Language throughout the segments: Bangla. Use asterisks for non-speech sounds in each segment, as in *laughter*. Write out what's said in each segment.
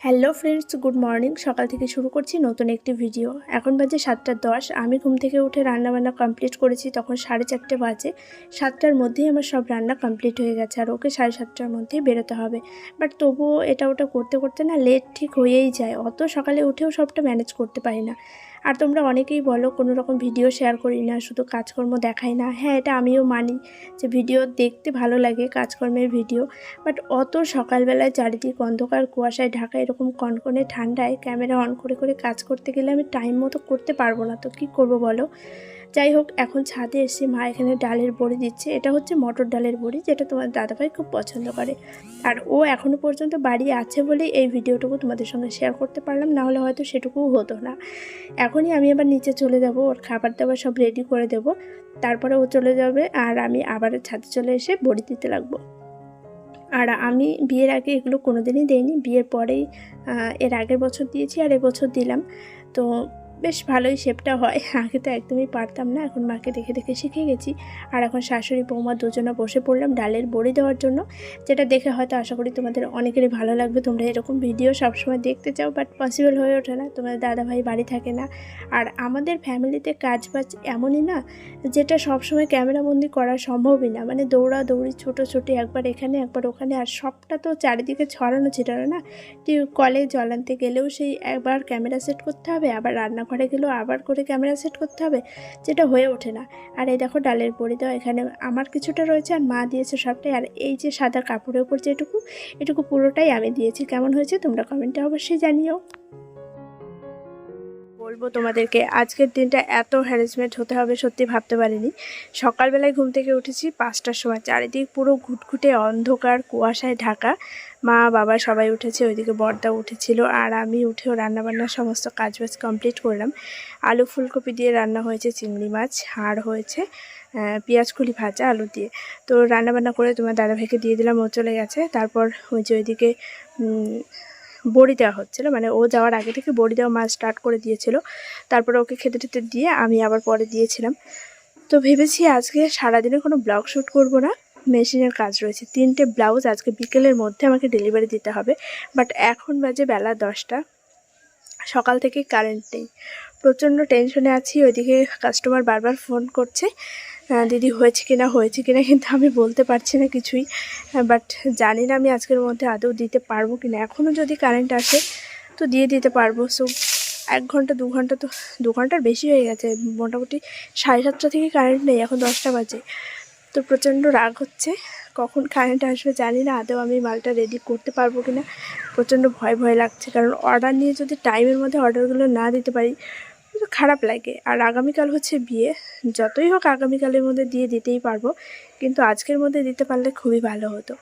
Hello friends, good morning. সকাল থেকে শুরু করছি নতুন একটি ভিডিও। এখন বাজে সাতটা দশ। আমি ঘুম থেকে উঠে রান্নাবান্না কমপ্লিট করেছি, তখন সাড়ে চারটে বাজে। সাতটার মধ্যেই আমার সব রান্না কমপ্লিট হয়ে গেছে, আর ওকে সাড়ে সাতটার মধ্যেই বেরোতে হবে। বাট তবুও এটা ওটা করতে করতে না লেট ঠিক হয়েই যায়। অত সকালে উঠেও সবটা ম্যানেজ করতে পারি না। আর তোমরা অনেকেই বলো, কোনো রকম ভিডিও শেয়ার করি না, শুধু কাজকর্ম দেখাই না। হ্যাঁ এটা আমিও মানি যে ভিডিও দেখতে ভালো লাগে, কাজকর্মের ভিডিও বাট অত সকালবেলায় চারিদিক অন্ধকার, কুয়াশায় ঢাকা এরকম কনকনে ঠান্ডায় ক্যামেরা অন করে করে কাজ করতে গেলে আমি টাইম মতো করতে পারব না। তো কি করব বলো? যাই হোক এখন ছাদে এসে মা এখানে ডালের বড়ি দিচ্ছে। এটা হচ্ছে মটর ডালের বড়ি, যেটা তোমার দাদাভাই খুব পছন্দ করে। আর ও এখনও পর্যন্ত বাড়ি আছে বলেই এই ভিডিওটুকু তোমাদের সঙ্গে শেয়ার করতে পারলাম, না হলে হয়তো সেটুকুও হতো না। এখনই আমি আবার নিচে চলে যাব, ওর খাবার দাবার সব রেডি করে দেব। তারপরে ও চলে যাবে আর আমি আবার ছাদে চলে এসে বড়ি দিতে লাগবো। আর আমি বিয়ের আগে এগুলো কোনো দিনই দিইনি, বিয়ের পরেই এর আগের বছর দিয়েছি আর এবছর দিলাম। তো বেশ ভালোই শেপটা হয়। আগে তো একদমই পারতাম না, এখন মাকে দেখে দেখে শিখে গেছি। আর এখন শাশুড়ি, বৌমা দুজনে বসে পড়লাম ডালের বড়ি দেওয়ার জন্য। যেটা দেখে হয়তো আশা করি তোমাদের অনেকেরই ভালো লাগবে। তোমরা এরকম ভিডিও সবসময় দেখতে চাও বাট পসিবল হয়ে ওঠে না। তোমাদের দাদাভাই বাড়ি থাকে না। আর আমাদের ফ্যামিলিতে কাজ বাজ এমনই না, যেটা সবসময় ক্যামেরাবন্দি করা সম্ভবই না। মানে দৌড়া দৌড়ি ছোটো ছোটো একবার এখানে, একবার ওখানে, আর সবটা তো চারিদিকে ছড়ানো ছিটানো না। কলে জল আনতে গেলেও সেই একবার ক্যামেরা সেট করতে হবে, আবার রান্নাঘরে গেলেও আবার করে ক্যামেরা সেট করতে হবে, যেটা হয়ে ওঠে না। আর এই দেখো ডালের বড়ি দেওয়া, এখানে আমার কিছুটা রয়েছে আর মা দিয়েছে সবটাই। আর এই যে সাদা কাপড়ের উপর যেটুকু, এটুকু পুরোটাই আমি দিয়েছি। কেমন হয়েছে তোমরা কমেন্টে অবশ্যই জানিও। বলব তোমাদেরকে, আজকের দিনটা এত হ্যারাসমেন্ট হতে হবে, সত্যি ভাবতে পারিনি। সকালবেলায় ঘুম থেকে উঠেছি পাঁচটার সময়। চারিদিক পুরো ঘুটঘুটে অন্ধকার, কুয়াশায় ঢাকা। মা, বাবা সবাই উঠেছে, ওইদিকে বর্দা উঠেছিল আর আমি উঠেও রান্নাবান্নার সমস্ত কাজবাজ কমপ্লিট করলাম। আলু ফুলকপি দিয়ে রান্না হয়েছে, চিংড়ি মাছ, হাড় হয়েছে পেঁয়াজ কুলি ভাজা, আলু দিয়ে। তো রান্নাবান্না করে তোমার দাদাভাইকে দিয়ে দিলাম, ও চলে গেছে। তারপর ওই যে ওইদিকে বড়ি দেওয়া হচ্ছিল মানে ও যাওয়ার আগে থেকে বড়ি দেওয়া মাছ স্টার্ট করে দিয়েছিল। তারপরে ওকে খেতে টেতে দিয়ে আমি আবার পরে দিয়েছিলাম। তো ভেবেছি আজকে সারাদিনে কোনো ব্লগ শ্যুট করব না। মেশিনের কাজ রয়েছে। তিনটে ব্লাউজ আজকে বিকেলের মধ্যে আমাকে ডেলিভারি দিতে হবে। বাট এখন বাজে বেলা দশটা। সকাল থেকে কারেন্ট নেই। প্রচণ্ড টেনশনে আছি। ওইদিকে কাস্টমার বারবার ফোন করছে দিদি হয়েছে কিনা হয়েছে কিনা কিন্তু আমি বলতে পারছি না কিছুই। বাট জানি না আমি আজকের মধ্যে আদৌ দিতে পারব কিনা। এখনও যদি কারেন্ট আসে তো দিয়ে দিতে পারব। সো, এক ঘণ্টা, দু ঘণ্টা তো, দু ঘণ্টার বেশি হয়ে গেছে। মোটামুটি সাড়ে সাতটা থেকে কারেন্ট নেই। এখন দশটা বাজে। তো প্রচণ্ড রাগ হচ্ছে। কখন কারেন্ট আসবে জানি না, আদৌ আমি মালটা রেডি করতে পারব কি না প্রচণ্ড ভয় ভয় লাগছে। কারণ অর্ডার নিয়ে যদি টাইমের মধ্যে অর্ডারগুলো না দিতে পারি, তো খারাপ লাগে। আর আগামীকাল হচ্ছে বিয়ে। যতই হোক আগামীকালের মধ্যে দিয়ে দিতেই পারব। কিন্তু আজকের মধ্যে দিতে পারলে খুবই ভালো হতো।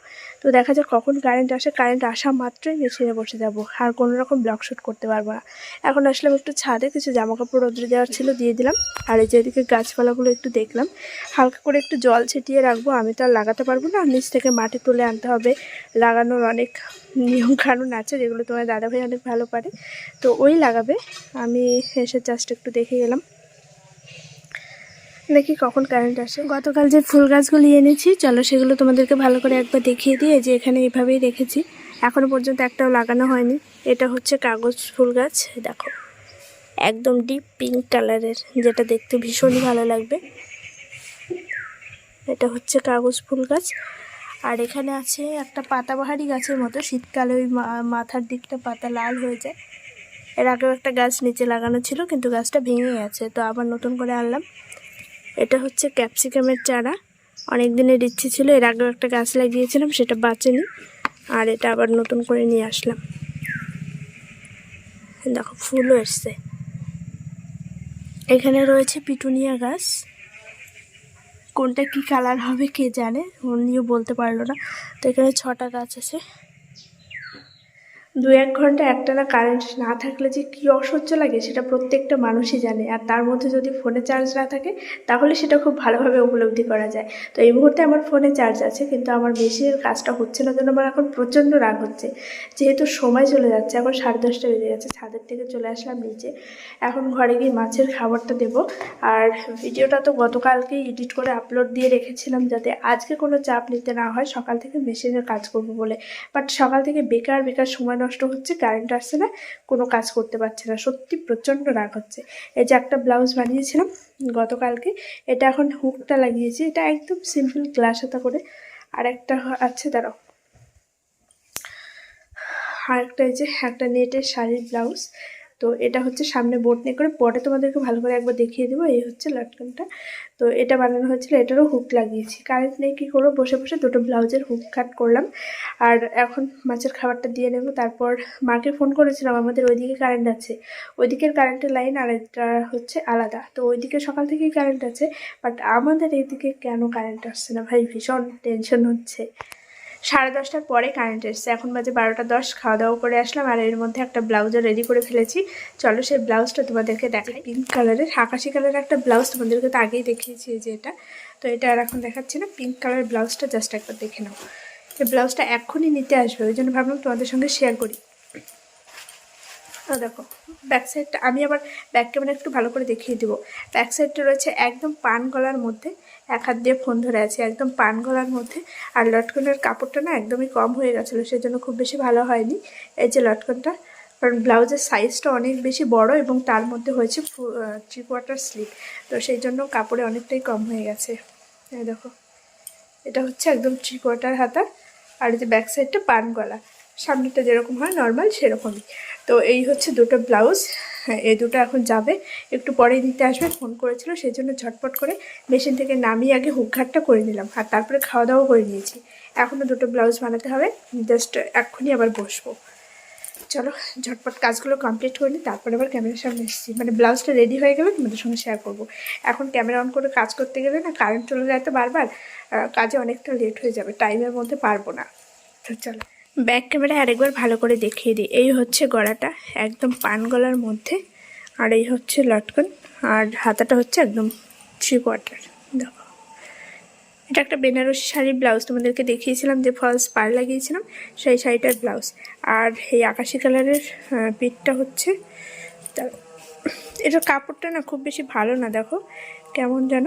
তো দেখা যাক কখন কারেন্ট আসে। কারেন্ট আসা মাত্রই মেশিনে বসে যাব। আর কোনো রকম ব্লগ শ্যুট করতে পারব না। এখন আসলাম একটু ছাদে, কিছু জামা কাপড় রোদ্রে দেওয়ার ছিল, দিয়ে দিলাম। আর এই যে এদিকে গাছপালাগুলো একটু দেখলাম। হালকা করে একটু জল ছিটিয়ে রাখব, আমি তো আর লাগাতে পারব না। নিচ থেকে মাটি তুলে আনতে হবে। লাগানোর অনেক নিয়মকানুন আছে, যেগুলো তোমার দাদাভাই অনেক ভালো পারে। তো ওই লাগাবে। আমি এসে জাস্ট একটু দেখে গেলাম। দেখি কখন কারেন্ট আসে? গতকাল যে ফুল গাছগুলি এনেছি, চলো সেগুলো তোমাদেরকে ভালো করে একবার দেখিয়ে দিয়ে যে এখানে এভাবেই রেখেছি। এখনও পর্যন্ত একটাও লাগানো হয়নি। এটা হচ্ছে কাগজ ফুল গাছ দেখো। একদম ডিপ পিঙ্ক কালারের যেটা দেখতে ভীষণই ভালো লাগবে। এটা হচ্ছে কাগজ ফুল গাছ। আর এখানে আছে একটা পাতাবাহারি গাছের মতো। শীতকালে ওই মাথার দিকটা পাতা লাল হয়ে যায়। এর আগেও একটা গাছ নিচে লাগানো ছিল, কিন্তু গাছটা ভেঙে গেছে তো আবার নতুন করে আনলাম। এটা হচ্ছে ক্যাপসিকামের চারা। অনেক দিনের ইচ্ছে ছিল, এর আগেও একটা গাছ লাগিয়েছিলাম, সেটা বাঁচেনি। আর এটা আবার নতুন করে নিয়ে আসলাম। দেখো, ফুলও এসছে। এখানে রয়েছে পিটুনিয়া গাছ। কোনটা কি কালার হবে কে জানে উনিও বলতে পারল না। তো এখানে ছটা গাছ আছে। দু এক ঘণ্টা একটানা কারেন্ট না থাকলে যে কী অসহ্য লাগে সেটা প্রত্যেকটা মানুষই জানে। আর তার মধ্যে যদি ফোনে চার্জ না থাকে, তাহলে সেটা খুব ভালোভাবে উপলব্ধি করা যায়। তো এই মুহূর্তে আমার ফোনে চার্জ আছে, কিন্তু আমার মেশিনের কাজটা হচ্ছে না জন্য আমার এখন প্রচণ্ড রাগ হচ্ছে। যেহেতু সময় চলে যাচ্ছে, এখন সাড়ে দশটা বেজে গেছে, ছাদের থেকে চলে আসলাম নিচে। এখন ঘরে গিয়ে মাছের খাবারটা দেবো। আর ভিডিওটা তো গতকালকেই এডিট করে আপলোড দিয়ে রেখেছিলাম যাতে আজকে কোনো চাপ নিতে না হয়, সকাল থেকে মেশিনের কাজ করব বলে। বাট সকাল থেকে বেকার বেকার সময় নষ্ট হচ্ছে কারেন্ট আসছে না, কোনো কাজ করতে পারছে না। সত্যি প্রচণ্ড রাগ হচ্ছে। এই যে একটা ব্লাউজ বানিয়েছিলাম গতকালকে, এটা এখন হুকটা লাগিয়েছি। এটা একদম সিম্পল গ্লাস হাতা করে। আর একটা আছে, দাঁড়াও। আর একটা এই যে, একটা নেটের শাড়ির ব্লাউজ তো এটা হচ্ছে সামনে বোট নিয়ে করে পরে তোমাদেরকে ভালো করে একবার দেখিয়ে দেবো, এই হচ্ছে লটকনটা। তো এটা বানানো হয়েছিল, এটারও হুক লাগিয়েছি। কারেন্ট নেই কী করব, বসে বসে দুটো ব্লাউজের হুক কাট করলাম। আর এখন মাছের খাবারটা দিয়ে নেব। তারপর মাকে ফোন করেছিলাম, আমাদের ওইদিকে কারেন্ট আছে। ওইদিকের কারেন্টের লাইন আর এটা হচ্ছে আলাদা। তো ওইদিকে সকাল থেকেই কারেন্ট আছে বাট আমাদের এইদিকে কেন কারেন্ট আসছে না? ভাই, ভীষণ টেনশন হচ্ছে। সাড়ে দশটার পরে কারেন্ট এসছে। এখন বাজে বারোটা দশ খাওয়া দাওয়া করে আসলাম আর এর মধ্যে একটা ব্লাউজও রেডি করে ফেলেছি। চলো সেই ব্লাউজটা তোমাদেরকে দেখাই। পিঙ্ক কালারের আকাশি কালারের একটা ব্লাউজ তোমাদেরকে তো আগেই দেখিয়েছি যে এটা। তো এটা আর এখন দেখাচ্ছি না। পিঙ্ক কালারের ব্লাউজটা জাস্ট একবার দেখে নাও। এই ব্লাউজটা এক্ষুনি নিতে আসবে, ওই জন্য ভাবলাম তোমাদের সঙ্গে শেয়ার করি। ও দেখো ব্যাক সাইডটা আমি আবার ব্যাক ক্যামেরা একটু ভালো করে দেখিয়ে দেবো। ব্যাক সাইডটা রয়েছে একদম পান গলার মধ্যে, এক হাত দিয়ে ফোন ধরে আছে, একদম পান গলার মধ্যে। আর লটকনের কাপড়টা না একদমই কম হয়ে গেছিল, সেজন্য খুব বেশি ভালো হয়নি। এই যে লটকনটা, কারণ ব্লাউজের সাইজটা অনেক বেশি বড় এবং তার মধ্যে হয়েছে থ্রি কোয়ার্টার স্লিপ তো সেই জন্য কাপড়ে অনেকটাই কম হয়ে গেছে। দেখো, এটা হচ্ছে একদম থ্রি কোয়ার্টার হাতা। আর যে ব্যাক সাইডটা পান গলা। সামনেটা যেরকম হয় নর্মাল সেরকমই। তো এই হচ্ছে দুটো ব্লাউজ। হ্যাঁ এই দুটো এখন যাবে। একটু পরেই দিতে আসবে, ফোন করেছিল সেই জন্য ঝটপট করে মেশিন থেকে নামিয়ে আগে হুকঘাটটা করে নিলাম। আর তারপরে খাওয়া দাওয়া করে নিয়েছি। এখনও দুটো ব্লাউজ বানাতে হবে জাস্ট এক্ষুনি আবার বসবো। চলো, ঝটপট কাজগুলো কমপ্লিট করে তারপরে আবার ক্যামেরার সামনে এসেছি। মানে ব্লাউজটা রেডি হয়ে গেলে তোমাদের সঙ্গে শেয়ার করব। এখন ক্যামেরা অন করে কাজ করতে গেলে না কারেন্ট চলে যায় তো বারবার কাজে অনেকটা লেট হয়ে যাবে টাইমের মধ্যে পারব না। তো চলো। ব্যাক ক্যামেরা আরেকবার ভালো করে দেখিয়ে দিই। এই হচ্ছে গলাটা, একদম পান গলার মধ্যে, আর এই হচ্ছে লটকন, আর হাতাটা হচ্ছে একদম থ্রি কোয়ার্টার দেখো। এটা একটা বেনারসি শাড়ির ব্লাউজ, তোমাদেরকে দেখিয়েছিলাম যে ফলস পার লাগিয়েছিলাম, সেই শাড়িটার ব্লাউজ। আর এই আকাশি কালারের পিঠটা হচ্ছে এটার কাপড়টা না খুব বেশি ভালো না, দেখো, কেমন যেন।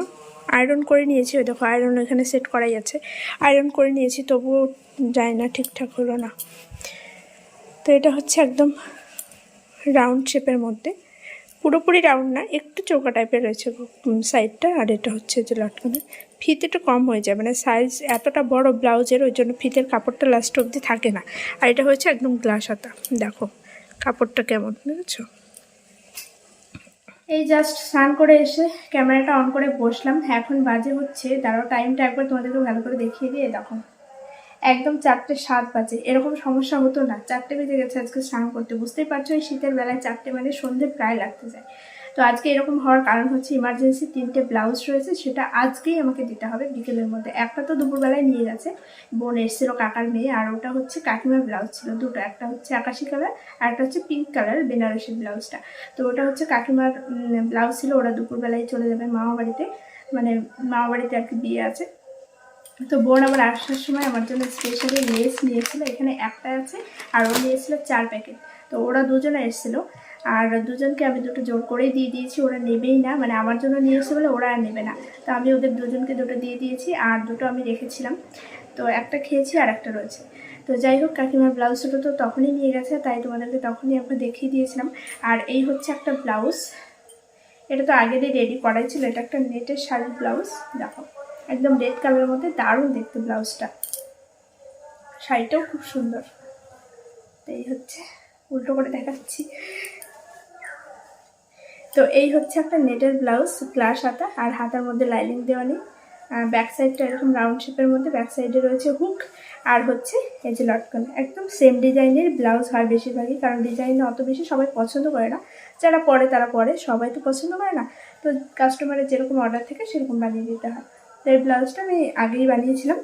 আয়রন করে নিয়েছি, ওই দেখো আয়রন এখানে সেট করাই আছে। আয়রন করে নিয়েছি, তবুও যায় না, ঠিকঠাক হলো না। তো এটা হচ্ছে একদম রাউন্ড শেপের মধ্যে। পুরোপুরি রাউন্ড না, একটু চৌকা টাইপের রয়েছে সাইডটা, আর এটা হচ্ছে যে লটকানো। ফিতে একটু কম হয়ে যায় মানে সাইজ এতটা বড় ব্লাউজের, ওই জন্য ফিতের কাপড়টা লাস্ট অবধি থাকে না। আর এটা হচ্ছে একদম গ্লাস হাতা, দেখো কাপড়টা কেমন, বুঝেছ? এই জাস্ট স্নান করে এসে ক্যামেরাটা অন করে বসলাম। এখন বাজে হচ্ছে তারও টাইমটা একবার তোমাদেরকে ভালো করে দেখিয়ে দিয়ে দেখো। একদম চারটে সাত বাজে, এরকম সমস্যা হতো না। চারটে বেজে গেছে আজকে স্নান করতে। বুঝতেই পারছ, এই শীতের বেলায় চারটে মানে সন্ধে প্রায় লাগতে যায়। তো আজকে এরকম হওয়ার কারণ হচ্ছে ইমার্জেন্সি তিনটে ব্লাউজ রয়েছে, সেটা আজকেই আমাকে দিতে হবে। বিকেলের মধ্যে একটা তো দুপুরবেলায় নিয়ে গেছে। বোন এসেছিল কাকার মেয়ে, আর ওটা হচ্ছে কাকিমার ব্লাউজ ছিল দুটো। একটা হচ্ছে আকাশি কালার আর একটা হচ্ছে পিঙ্ক কালার বেনারসি ব্লাউজটা তো ওটা হচ্ছে কাকিমার ব্লাউজ ছিল, ওরা দুপুরবেলায় চলে যাবে মামা বাড়িতে। মানে মামা বাড়িতে আর কি বিয়ে আছে। তো বোন আবার আসার সময় আমার জন্য স্পেশালি লেস নিয়েছিল, এখানে একটা আছে, আর ও নিয়েছিল চার প্যাকেট তো ওরা দুজনে এসেছিল। আর দুজনকে আমি দুটো জোর করেই দিয়ে দিয়েছি, ওরা নেবেই না। মানে আমার জন্য নিয়ে এসে বলে ওরা আর নেবে না। তো আমি ওদের দুজনকে দুটো দিয়ে দিয়েছি আর দুটো আমি রেখেছিলাম। তো একটা খেয়েছি আর একটা রয়েছে। তো যাই হোক, কাকিমার ব্লাউজ দুটো তো তখনই নিয়ে গেছে, তাই তোমাদেরকে তখনই একবার দেখিয়ে দিয়েছিলাম। আর এই হচ্ছে একটা ব্লাউজ এটা তো আগেরই রেডি করাই ছিল, এটা একটা নেটের শাড়ির ব্লাউজ দেখো, একদম রেড কালারের মধ্যে দারুণ দেখতে ব্লাউজটা শাড়িটাও খুব সুন্দর। তো এই হচ্ছে, উল্টো করে দেখাচ্ছি। তো এই হচ্ছে একটা নেটের ব্লাউজ গ্লাস হাতা আর হাতার মধ্যে লাইনিং দেওয়া নেই। ব্যাক সাইডটা এরকম রাউন্ড শেপের মধ্যে ব্যাক সাইডে রয়েছে হুক আর হচ্ছে এই যে লটকন। একদম সেম ডিজাইনের ব্লাউজ হয় বেশিরভাগই, কারণ ডিজাইন অত বেশি সবাই পছন্দ করে না। যারা পরে তারা পরে, সবাই তো পছন্দ করে না। তো কাস্টমারের যেরকম অর্ডার থাকে, সেরকম বানিয়ে দিতে হয়। তো এই ব্লাউজটা আমি আগেই বানিয়েছিলাম।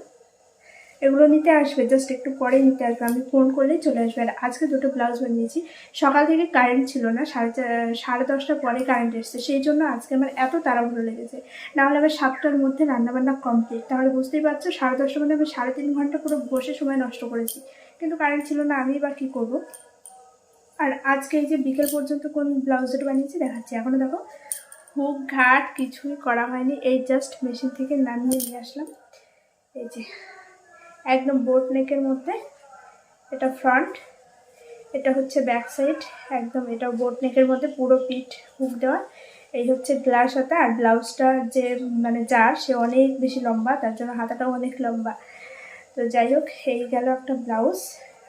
এগুলো নিতে আসবে জাস্ট একটু পরে নিতে আসবে। আমি ফোন করলেই চলে আসবে। আর আজকে দুটো ব্লাউজ বানিয়েছি। সকাল থেকে কারেন্ট ছিল না, সাড়ে সাড়ে দশটার পরে কারেন্ট এসছে। সেই জন্য আজকে আমার এত তাড়াহুড়ো লেগেছে। নাহলে আবার সাতটার মধ্যে রান্নাবান্না কমপ্লিট তাহলে বুঝতেই পারছ, সাড়ে দশটার মধ্যে আমি সাড়ে তিন ঘণ্টা পুরো বসে সময় নষ্ট করেছি। কিন্তু কারেন্ট ছিল না, আমি বা কী করব? আর আজকে এই যে বিকেল পর্যন্ত কোন ব্লাউজ দুটো বানিয়েছি দেখাচ্ছি। এখনও দেখো, হুক ঘাট কিছুই করা হয়নি। এই জাস্ট মেশিন থেকে নামিয়ে নিয়ে আসলাম। এই যে। একদম বোট নেকের মধ্যে। এটা ফ্রন্ট এটা হচ্ছে ব্যাক সাইড একদম এটা বোট নেকের মধ্যে পুরো পিঠ হুক দেওয়া। এই হচ্ছে গ্লাস হাতা আর ব্লাউজটা যে মানে যার, সে অনেক বেশি লম্বা, তার জন্য হাতাটাও অনেক লম্বা। তো যাই হোক, এই গেল একটা ব্লাউজ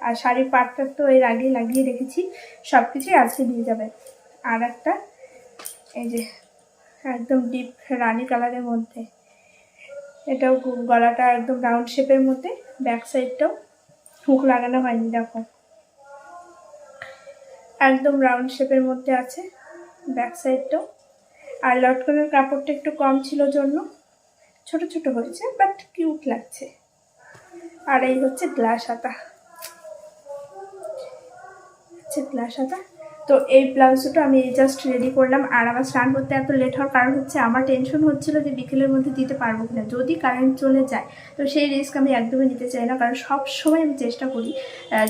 আর শাড়ির পাটটা তো এর আগেই লাগিয়ে রেখেছি সব কিছুই আজকে দিয়ে যাবে। আর একটা, এই যে, একদম ডিপ রানি কালারের মধ্যে। এটাও গলাটা একদম রাউন্ড শেপের মধ্যে ব্যাক সাইডটাও হুক লাগানো হয়নি, দেখো। একদম রাউন্ড শেপের মধ্যে আছে ব্যাক সাইডটাও আর লটকনের কাপড়টা একটু কম ছিল জন্য, ছোট ছোট হয়েছে বাট কিউট লাগছে। আর এই হচ্ছে গ্লাস হাতা। হচ্ছে গ্লাস হাতা। তো এই ব্লাউজ দুটো আমি জাস্ট রেডি করলাম। আর আমার স্নান করতে এত লেট হওয়ার কারণ হচ্ছে, আমার টেনশন হচ্ছিল যে বিকেলের মধ্যে দিতে পারব কিনা। যদি কারেন্ট চলে যায়, তো সেই রিস্ক আমি একদমই নিতে চাই না। কারণ সব সময় আমি চেষ্টা করি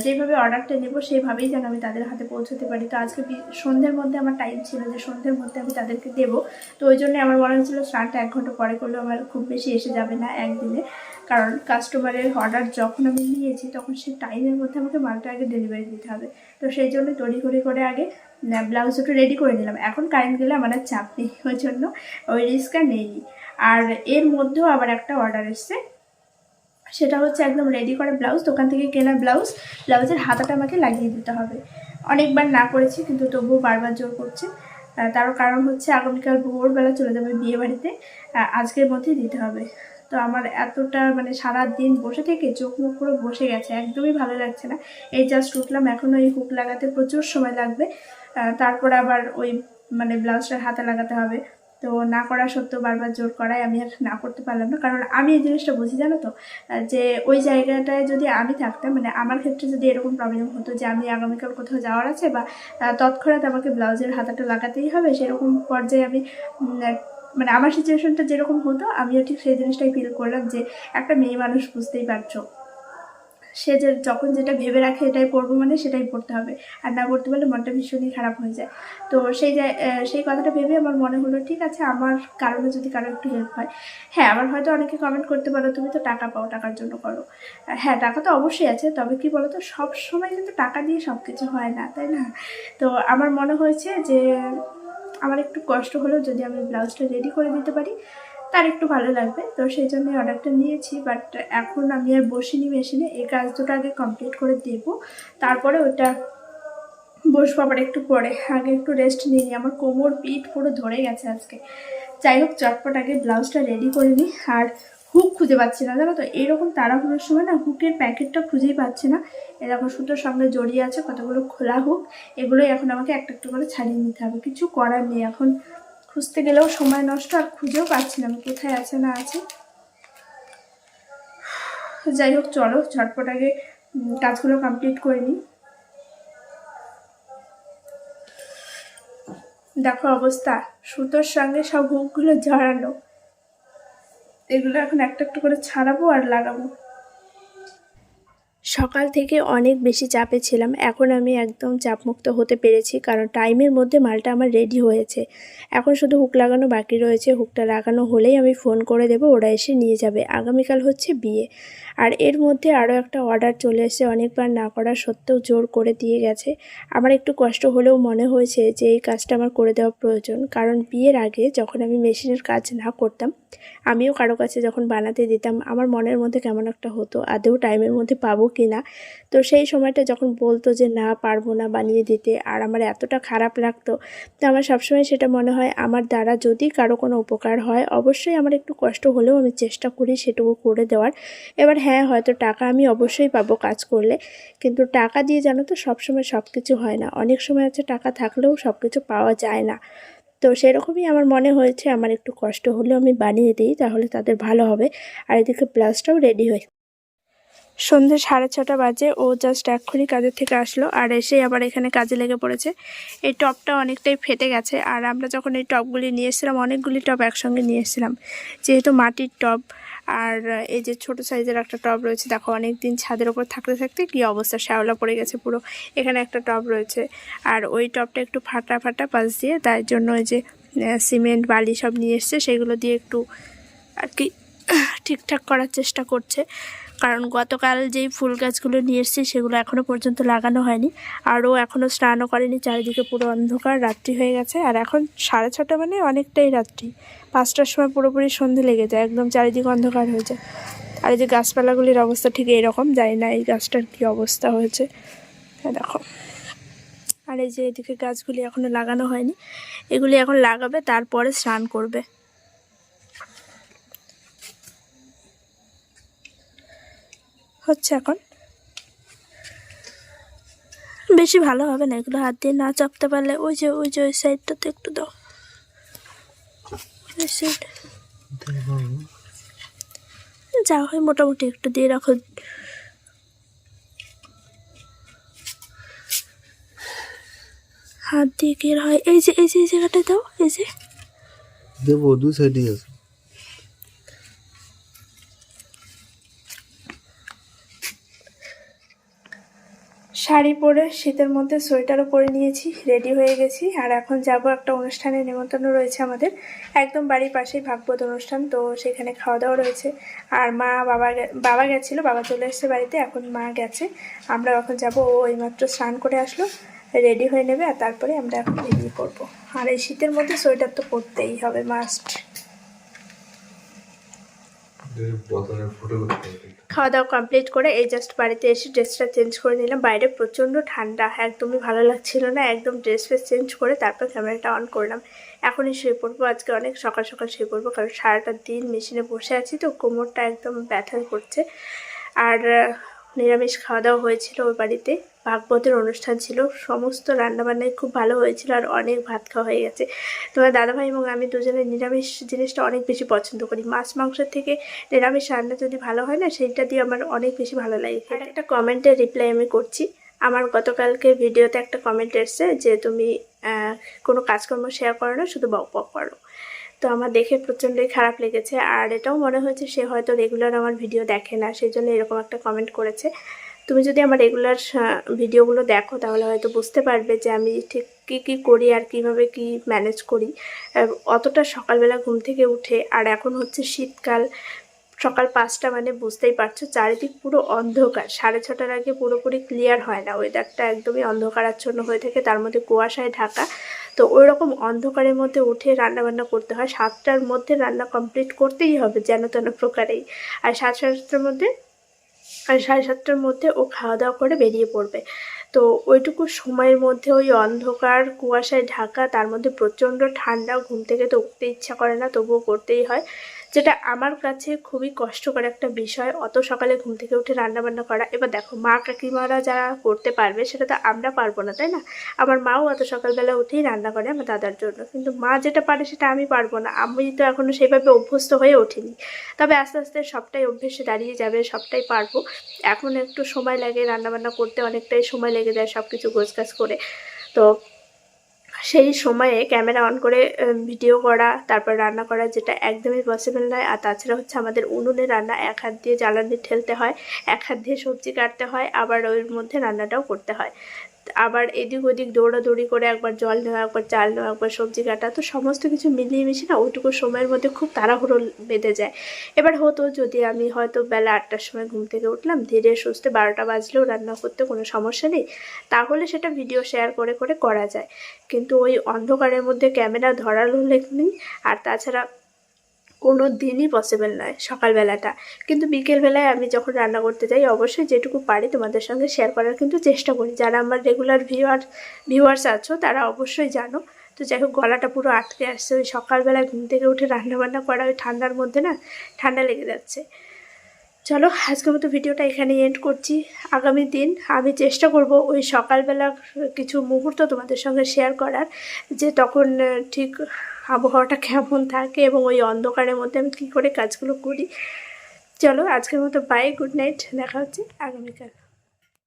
যেভাবে অর্ডারটা নেব সেইভাবেই যেন আমি তাদের হাতে পৌঁছতে পারি। তো আজকে সন্ধ্যের মধ্যে আমার টাইম ছিল যে সন্ধ্যের মধ্যে আমি তাদেরকে দেবো। তো ওই জন্য আমার মনে হচ্ছিল স্নানটা এক ঘণ্টা পরে করলেও আমার খুব বেশি এসে যাবে না একদিনে। কারণ কাস্টমারের অর্ডার যখন আমি নিয়েছি, তখন সেই টাইমের মধ্যে আমাকে মালটা আগে ডেলিভারি দিতে হবে। তো সেই জন্য তড়ি করে করে আগে ব্লাউজ দুটো রেডি করে নিলাম। এখন কারেন্ট গেলে আমার আর চাপ নেই, *laughs* ওই জন্য ওই রিস্ক নেইনি আর এর মধ্যেও আবার একটা অর্ডার এসছে। সেটা হচ্ছে একদম রেডি করা ব্লাউজ দোকান থেকে কেনা ব্লাউজ ব্লাউজের হাতাটা আমাকে লাগিয়ে দিতে হবে। অনেকবার না করেছি, কিন্তু তবুও বারবার জোর করছে। তার কারণ হচ্ছে আগামীকাল ভোরবেলা চলে যাবে বিয়ে বাড়িতে আজকের মধ্যেই দিতে হবে। তো আমার এতটা মানে সারা দিন বসে থেকে চোখ মুখ পুরো বসে গেছে, একদমই ভালো লাগছে না। এই জাস্ট উঠলাম এখন ওই হুক লাগাতে প্রচুর সময় লাগবে। তারপর আবার ওই মানে ব্লাউজটার হাতে লাগাতে হবে। তো না করা সত্ত্বেও বারবার জোর করায় আমি আর না করতে পারলাম না। কারণ আমি এই জিনিসটা বুঝি, জানো তো? যে ওই জায়গাটায় যদি আমি থাকতাম মানে আমার ক্ষেত্রে যদি এরকম প্রবলেম হতো যে আমি আগামীকাল কোথাও যাওয়ার আছে বা তৎক্ষণাৎ আমাকে ব্লাউজের হাতাটা লাগাতেই হবে, সেরকম পর্যায়ে আমি মানে আমার সিচুয়েশনটা যেরকম হতো, আমিও ঠিক সেই জিনিসটাই ফিল করলাম যে একটা মেয়ে মানুষ বুঝতেই পারছ। সে যে যখন যেটা ভেবে রাখে এটাই পড়ব মানে সেটাই পড়তে হবে। আর না পড়তে পারলে মনটা ভীষণই খারাপ হয়ে যায়। তো সেই সেই কথাটা ভেবে আমার মনে হলো, ঠিক আছে, আমার কারণে যদি কারও একটু হেল্প হয়। হ্যাঁ আবার হয়তো অনেকে কমেন্ট করতে পারো, তুমি তো টাকা পাও, টাকার জন্য করো। হ্যাঁ টাকা তো অবশ্যই আছে, তবে কি বলতো সব সময় কিন্তু টাকা দিয়ে সব কিছু হয় না, তাই না? তো আমার মনে হয়েছে যে আমার একটু কষ্ট হলেও যদি আমি ব্লাউজটা রেডি করে দিতে পারি, তার একটু ভালো লাগবে। তো সেই জন্য অর্ডারটা নিয়েছি বাট এখন আমি আর বসিনি মেশিনে এই কাজ দুটো আগে কমপ্লিট করে দেবো তারপরে ওটা বসবো আবার একটু পরে। আগে একটু রেস্ট নিয়ে নিই। আমার কোমর, পিঠ পুরো ধরে গেছে আজকে। যাই হোক, চটপট আগে ব্লাউজটা রেডি করে নিই। আর হুক খুঁজে পাচ্ছি না। জানো তো, এরকম তাড়াহুড়োর সময় না হুকের প্যাকেটটা খুঁজেই পাচ্ছি না। এরকম সুতোর সঙ্গে জড়িয়ে আছে কতগুলো খোলা হুক এগুলোই এখন আমাকে একটা একটা করে ছাড়িয়ে নিতে হবে। কিছু করার নেই। এখন খুঁজতে গেলেও সময় নষ্ট, আর খুঁজেও পাচ্ছি না আমি কোথায় আছে না আছে। যাই হোক, চলো, ঝটপট আগে কাজগুলো কমপ্লিট করে নিই। দেখো অবস্থা। সুতোর সঙ্গে সব হুকগুলো জড়ানো। এগুলো এখন একটা একটু করে ছাড়াবো আর লাগাবো। সকাল থেকে অনেক বেশি চাপে ছিলাম। এখন আমি একদম চাপমুক্ত হতে পেরেছি কারণ টাইমের মধ্যে মালটা আমার রেডি হয়েছে। এখন শুধু হুক লাগানো বাকি রয়েছে। হুকটা লাগানো হলেই আমি ফোন করে দেবো, ওরা এসে নিয়ে যাবে। আগামীকাল হচ্ছে বিয়ে। আর এর মধ্যে আরও একটা অর্ডার চলে এসেছে, অনেকবার না করা সত্ত্বেও জোর করে দিয়ে গেছে। আমার একটু কষ্ট হলেও মনে হয়েছে যে এই কাজটা আমার করে দেওয়া প্রয়োজন। কারণ বিয়ের আগে যখন আমি মেশিনের কাজ না করতাম, আমিও কারও কাছে যখন বানাতে দিতাম, আমার মনের মধ্যে কেমন একটা হতো। আদৌ টাইমের মধ্যে পাবো কি না। তো সেই সময়টা যখন বলতো যে, না, পারব না বানিয়ে দিতে আর আমার এতটা খারাপ লাগতো। তো আমার সবসময় সেটা মনে হয়, আমার দ্বারা যদি কারও কোনো উপকার হয়, অবশ্যই আমার একটু কষ্ট হলেও আমি চেষ্টা করি সেটুকু করে দেওয়ার। এবার হ্যাঁ হয়তো টাকা আমি অবশ্যই পাবো কাজ করলে। কিন্তু টাকা দিয়ে জানো তো, সবসময় সব কিছু হয় না। অনেক সময় আছে টাকা থাকলেও সব কিছু পাওয়া যায় না। তো সেরকমই আমার মনে হয়েছে, আমার একটু কষ্ট হলেও আমি বানিয়ে দিই, তাহলে তাদের ভালো হবে। আর এদিকে ব্লাউজটাও রেডি হয় সন্ধ্যে সাড়ে ছটা বাজে, ও জাস্ট এক্ষুনি কাজের থেকে আসলো আর এসেই আবার এখানে কাজে লেগে পড়েছে। এই টপটা অনেকটাই ফেটে গেছে আর আমরা যখন এই টপগুলি নিয়ে এসেছিলাম, অনেকগুলি টপ একসঙ্গে নিয়ে এসেছিলাম। যেহেতু মাটির টপ আর এই যে ছোট সাইজের একটা টব রয়েছে, দেখো অনেক দিন ছাদের ওপর থাকতে থাকতে কি অবস্থা, শ্যাওলা পড়ে গেছে পুরো। এখানে একটা টব রয়েছে আর ওই টবটা একটু ফাটা ফাটা পাশ দিয়ে তার জন্য ওই যে সিমেন্ট, বালি সব নিয়ে এসছে, সেগুলো দিয়ে একটু আর কি ঠিকঠাক করার চেষ্টা করছে। কারণ গতকাল যেই ফুল গাছগুলো নিয়ে এসেছি সেগুলো এখনও পর্যন্ত লাগানো হয়নি। আরও এখনও স্নানও করেনি, চারিদিকে পুরো অন্ধকার, রাত্রি হয়ে গেছে। আর এখন সাড়ে ছটা মানে অনেকটাই রাত্রি। পাঁচটার সময় পুরোপুরি সন্ধে লেগে যায়, একদম চারিদিকে অন্ধকার হয়ে যায়। আর এই যে গাছপালাগুলির অবস্থা ঠিক এইরকম জানি না এই গাছটার কী অবস্থা হয়েছে। হ্যাঁ দেখো। আর এই যে এদিকে গাছগুলি এখনও লাগানো হয়নি। এগুলি এখন লাগাবে, তারপরে স্নান করবে। হচ্ছে এখন। বেশি ভালো হবে না, এগুলো হাত দিয়ে না চাপতে পারলে ওই যে ওই যে ওই সাইডটাতে একটু দাও। ওই সাইড যা হয় মোটামুটি একটু দিয়ে রাখো। হাত দিয়ে কি হয়। এই যে এই যে জায়গাটা দাও, এই যে। দেবো, দু সাইডেই আছে। শাড়ি পরে শীতের মধ্যে সোয়েটারও পরে নিয়েছি রেডি হয়ে গেছি। আর এখন যাব একটা অনুষ্ঠানে, নেমন্তন্ন রয়েছে আমাদের। একদম বাড়ির পাশেই ভাগবত অনুষ্ঠান, তো সেখানে খাওয়া দাওয়া রয়েছে। আর মা বাবা বাবা গেছিল, বাবা চলে এসেছে বাড়িতে, এখন মা গেছে। আমরা এখন যাব, ও এইমাত্র স্নান করে আসলো রেডি হয়ে নেবে, আর তারপরে আমরা এখন বেরিয়ে পড়ব। আর এই শীতের মধ্যে সোয়েটার তো পরতেই হবে মাস্ট ফটো করতে খাওয়া দাওয়া কমপ্লিট করে এই জাস্ট বাড়িতে এসে ড্রেসটা চেঞ্জ করে নিলাম। বাইরে প্রচণ্ড ঠান্ডা, একদমই ভালো লাগছিল না। একদম ড্রেস ফ্রেস চেঞ্জ করে তারপর ক্যামেরাটা অন করলাম। এখনই শুয়ে পড়ব। আজকে অনেক সকাল সকাল শুয়ে পড়ব কারণ সারাটা দিন মেশিনে বসে আছি তো, কোমরটা একদম ব্যথা করছে। আর নিরামিষ খাওয়া দাওয়া হয়েছিল ওই বাড়িতে। ভাগবতের অনুষ্ঠান ছিল। সমস্ত রান্নাবান্নাই খুব ভালো হয়েছিল আর অনেক ভাত খাওয়া হয়ে গেছে। তোমার দাদাভাই এবং আমি দুজনে নিরামিষ জিনিসটা অনেক বেশি পছন্দ করি। মাছ মাংসের থেকে নিরামিষ রান্না যদি ভালো হয় না, সেইটা দিয়ে আমার অনেক বেশি ভালো লাগে। আর একটা কমেন্টের রিপ্লাই আমি করছি। আমার গতকালকে ভিডিওতে একটা কমেন্ট এসছে যে, তুমি কোনো কাজকর্ম শেয়ার করো না, শুধু বক বক করো। তো আমার দেখে প্রচণ্ডই খারাপ লেগেছে। আর এটাও মনে হয়েছে সে হয়তো রেগুলার আমার ভিডিও দেখে না সেই জন্য এরকম একটা কমেন্ট করেছে। তুমি যদি আমার রেগুলার ভিডিওগুলো দেখো, তাহলে হয়তো বুঝতে পারবে যে আমি ঠিক কী কী করি আর কীভাবে কি ম্যানেজ করি। অতটা সকালবেলা ঘুম থেকে উঠে, আর এখন হচ্ছে শীতকাল, সকাল পাঁচটা মানে বুঝতেই পারছ, চারিদিক পুরো অন্ধকার। সাড়ে ছটার আগে পুরোপুরি ক্লিয়ার হয় না ওয়েদারটা একদমই অন্ধকারাচ্ছন্ন হয়ে থাকে, তার মধ্যে কুয়াশায় ঢাকা। তো ওই রকম অন্ধকারের মধ্যে উঠে রান্নাবান্না করতে হয়। সাতটার মধ্যে রান্না কমপ্লিট করতেই হবে যেন তেন প্রকারেই। আর সাড়ে সাতটার মধ্যে, আর সাড়ে সাতটার মধ্যে ও খাওয়া দাওয়া করে বেরিয়ে পড়বে। তো ওইটুকু সময়ের মধ্যে ওই অন্ধকার কুয়াশায় ঢাকা, তার মধ্যে প্রচণ্ড ঠান্ডা, ঘুম থেকে তো উঠতে ইচ্ছা করে না, তবুও করতেই হয়। যেটা আমার কাছে খুবই কষ্টকর একটা বিষয়। অত সকালে ঘুম থেকে উঠে রান্নাবান্না করা। এবার দেখো, মা কাকিমারা যারা করতে পারবে সেটা তো আমরা পারব না, তাই না? আমার মাও অত সকালবেলা উঠেই রান্না করে আমার দাদার জন্য। কিন্তু মা যেটা পারে সেটা আমি পারব না। আমি তো এখনও সেইভাবে অভ্যস্ত হয়ে ওঠিনি তবে আস্তে আস্তে সবটাই অভ্যেসে দাঁড়িয়ে যাবে, সবটাই পারব। এখন একটু সময় লাগে রান্নাবান্না করতে, অনেকটাই সময় লেগে যায় সব কিছু গোছগাছ করে। তো সেই সময়ে ক্যামেরা অন করে ভিডিও করা, তারপর রান্না করা যেটা একদমই পসিবল নয়। আর তাছাড়া হচ্ছে আমাদের উনুনে রান্না, এক হাত দিয়ে জ্বালানি ঠেলতে হয়, এক হাত দিয়ে সবজি কাটতে হয়, আবার ওর মধ্যে রান্নাটাও করতে হয়। আবার এদিক ওদিক দৌড়াদৌড়ি করে একবার জল নেওয়া একবার চাল নেওয়া একবার সবজি কাটা, তো সমস্ত কিছু মিলিয়ে মিশিয়ে না ওইটুকু সময়ের মধ্যে খুব তাড়াহুড়ো বেঁধে যায়। এবার হতো যদি আমি হয়তো বেলা আটটার সময় ঘুম থেকে উঠলাম, ধীরে সুস্থে বারোটা বাজলেও রান্না করতে কোনো সমস্যা নেই, তাহলে সেটা ভিডিও শেয়ার করে করে করা যায়। কিন্তু ওই অন্ধকারের মধ্যে ক্যামেরা ধরালো নেই, আর তাছাড়া কোনো দিনই পসিবল নয় সকালবেলাটা। কিন্তু বিকেলবেলায় আমি যখন রান্না করতে যাই, অবশ্যই যেটুকু পারি তোমাদের সঙ্গে শেয়ার করার কিন্তু চেষ্টা করি। যারা আমার রেগুলার ভিউয়ার ভিউয়ার্স আছো, তারা অবশ্যই জানো। তো যাই হোক, গলাটা পুরো আটকে আসছে। ওই সকালবেলায় ঘুম থেকে উঠে রান্নাবান্না করা ওই ঠান্ডার মধ্যে না, ঠান্ডা লেগে যাচ্ছে। চলো, আজকের মতো ভিডিওটা এখানে এন্ড করছি। আগামী দিন আমি চেষ্টা করব ওই সকালবেলা কিছু মুহূর্ত তোমাদের সঙ্গে শেয়ার করার, যে তখন ঠিক আবহাওয়াটা কেমন থাকে এবং ওই অন্ধকারের মধ্যে আমি কী করে কাজগুলো করি। চলো, আজকের মতো বাই গুড নাইট দেখা হচ্ছে আগামীকাল।